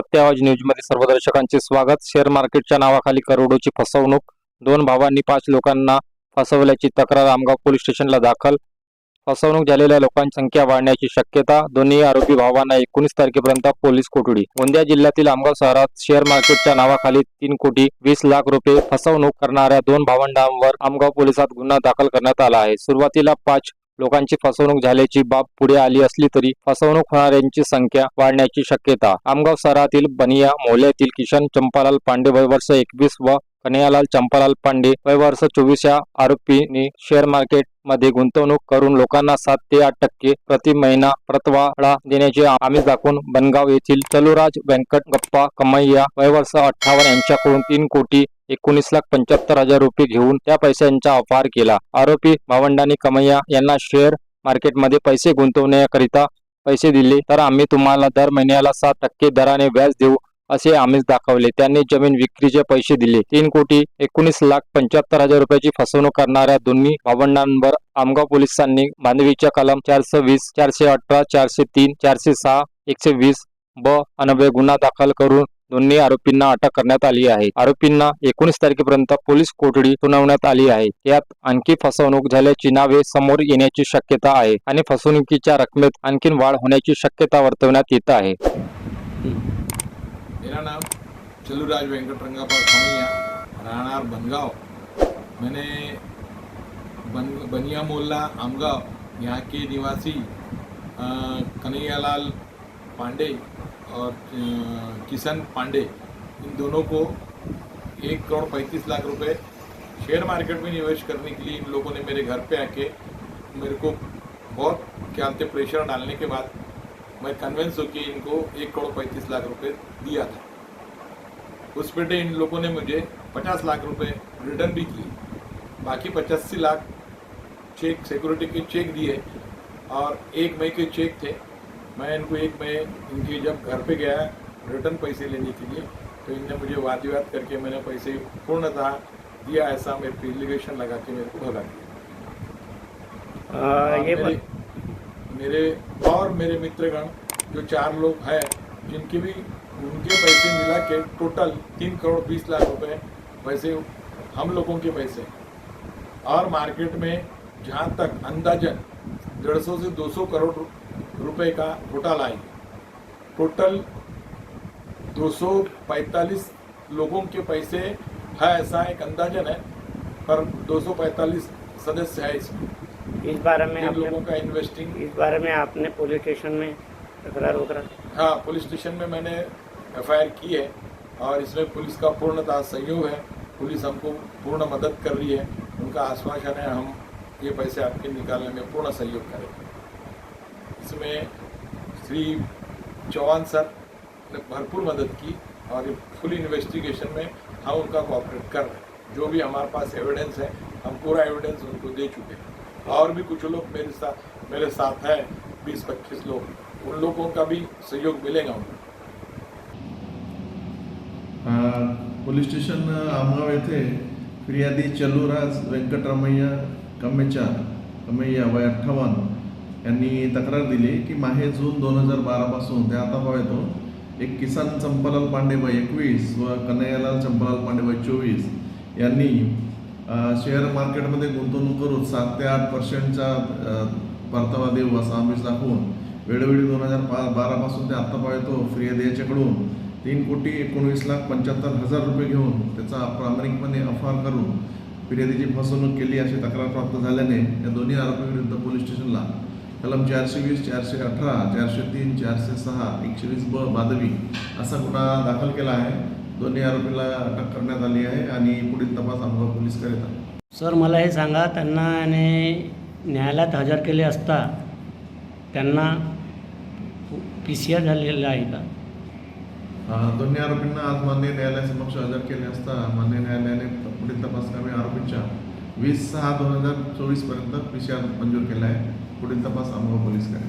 सत्यावाज न्यूजमध्ये सर्व दर्शकांचे स्वागत. शेअर मार्केटच्या नावाखाली करोडोची फसवणूक. दोन भावांनी पाच लोकांना फसवल्याची तक्रार आमगाव पोलीस स्टेशनला दाखल. फसवणूक झालेल्या लोकांची संख्या वाढण्याची शक्यता दोन्ही आरोपी भावांना एकोणीस तारखेपर्यंत पोलीस कोठडी. गोंदिया जिल्ह्यातील आमगाव शहरात शेअर मार्केटच्या नावाखाली तीन कोटी वीस लाख रुपये फसवणूक करणाऱ्या दोन भावंडांवर आमगाव पोलिसात गुन्हा दाखल करण्यात आला आहे. सुरुवातीला पाच लोकांची फसवणूक झाल्याची बाब पुढे आली असली तरी फसवणूक होणाऱ्यांची संख्या वाढण्याची शक्यता. आमगाव शहरातील बनिया मोहल्ल्यातील किशन चंपालाल पांडे वय वर्ष एकवीस व कन्हैयालाल चंपालाल पांडे वय वर्ष चोवीस या आरोपींनी शेअर मार्केटमध्ये गुंतवणूक करून लोकांना सात ते आठ टक्के प्रति महिना परतवाडा देण्याचे आमिष दाखवून बनगाव येथील चलुराज व्यंकट गप्पा कमैया वय वर्ष अठ्ठावन्न यांच्याकडून तीन कोटी एकोणीस लाख पंच्याहत्तर हजार रुपये घेऊन त्या पैशांचा अपहार केला. आरोपी भावंडांनी कमैया यांना शेअर मार्केटमध्ये पैसे गुंतवण्याकरिता पैसे दिले. तर आम्ही तुम्हाला दर महिन्याला सात टक्के दराने व्याज देऊ असे आम्हीच दाखवले. त्यांनी जमीन विक्रीचे पैसे दिले. तीन कोटी एकोणीस लाख पंच्याहत्तर हजार रुपयाची फसवणूक करणाऱ्या दोन्ही भावंडांवर आमगाव पोलिसांनी मानवीच्या कलम चारशे वीस चारशे अठरा चारशे तीन चारशे सहा एकशे वीस ब अन्वये गुन्हा दाखल करून दोन्ही आरोपींना अटक करण्यात आली आहे. आरोपींना एकोणीस तारखेपर्यंत पोलीस कोठडी सुनावण्यात आली आहे. यात आणखी फसवणूक झाल्याची नावे समोर येण्याची शक्यता आहे आणि फसवणुकीच्या रकमेत आणखी वाढ होण्याची शक्यता वर्तवण्यात येत आहे. चलूराज राहणार मैंने बन, बनिया यहाँ के निवासी कन्हैयालाल पांडे और किशन पांडे, इन दोनों को एक करोड़ पैंतीस लाख रुपए शेयर मार्केट में निवेश करने के लिए इन लोगों ने मेरे घर पे आके मेरे को बहुत क्या बोलते प्रेशर डालने के बाद मैं कन्विंस होकर इनको एक करोड़ पैंतीस लाख रुपए दिया था। उस पे इन लोगों ने मुझे पचास लाख रुपए रिटर्न भी किए। बाकी पचासी लाख चेक सिक्योरिटी के चेक दिए और एक मई के चेक थे। मैं इनको एक मई इनके जब घर पे गया रिटर्न पैसे लेने के लिए तो इनने मुझे वाद विवाद करके मैंने पैसे पूर्णतः दिया ऐसा मेरे पे एलिगेशन लगा के मेरे को भगा दिया ये मेरे, बत- मेरे और मेरे मित्रगण जो चार लोग हैं जिनके भी उनके पैसे मिला के टोटल तीन करोड़ बीस लाख रुपए पैसे हम लोगों के पैसे। और मार्केट में जहाँ तक अंदाजन डेढ़ सौ से दो सौ करोड़ रु- रुपए का घोटाला आई टोटल 245 लोगों के पैसे है ऐसा एक अंदाजन है पर 245 सदस्य है इसमें। इस बारे में इन लोगों का इन्वेस्टिंग इस बारे में आपने पुलिस स्टेशन में तकरार वगैरह हाँ पुलिस स्टेशन में मैंने एफआईआर की है और इसमें पुलिस का पूर्णतः सहयोग है। पुलिस हमको पूर्ण मदद कर रही है। उनका आश्वासन है हम ये पैसे आपके निकालने में पूर्ण सहयोग करेंगे। इसमें श्री चौहान सर ने भरपूर मदद की और फुल इन्वेस्टिगेशन में हम उनका कोऑपरेट कर रहे हैं। जो भी हमारे पास एविडेंस है, हम पूरा एविडेंस उनको दे चुके हैं। और भी कुछ लोग मेरे साथ मेरे साथ हैं बीस पच्चीस लोग, उन लोगों का भी सहयोग मिलेगा उनको। पोलीस स्टेशन आमगाव येथे फिर्यादी चलुराज व्यंकटरमय्या कमेचा कमैया वय अठ्ठावन्न यांनी तक्रार दिली की माहे जून दोन हजार बारापासून ते आता पाव येतो एक किसान चंपालाल पांडेबाई एकवीस व कन्हैयालाल चंपालाल पांडेबाई चोवीस यांनी शेअर मार्केटमध्ये गुंतवणूक करून सात ते आठ पर्सेंटचा परतावा देऊ असा आमिष दाखवून वेळोवेळी दोन हजार पा बारापासून ते आत्ता पाहतो येतो फिर्यादी याच्याकडून तीन कोटी एकोणवीस लाख पंच्याहत्तर हजार रुपये घेऊन त्याचा प्रामाणिकपणे अपहार करून फिर्यादीची फसवणूक केली अशी तक्रार प्राप्त झाल्याने या दोन्ही आरोपीविरुद्ध पोलीस स्टेशनला कलम चारशे वीस चारशे अठरा चारशे तीन चारशे सहा एकशे वीस ब बादवी असा गुन्हा दाखल केला आहे. दोन्ही आरोपीला अटक करण्यात आली आहे आणि पुढील तपास आमगाव पोलीस करीत आहेत सर मला हे सांगा त्यांना याने न्यायालयात हजर केले असता त्यांना पी सी आर झालेला आहे का? दोन्ही आरोपींना आज मान्य न्यायालयासमक्ष हजर केले असता मान्य न्यायालयाने पुढील तपासकामी आरोपींच्या वीस सहा दोन हजार चोवीसपर्यंत पी सी आर मंजूर केला आहे. Pemerintah Pasar menguliskan.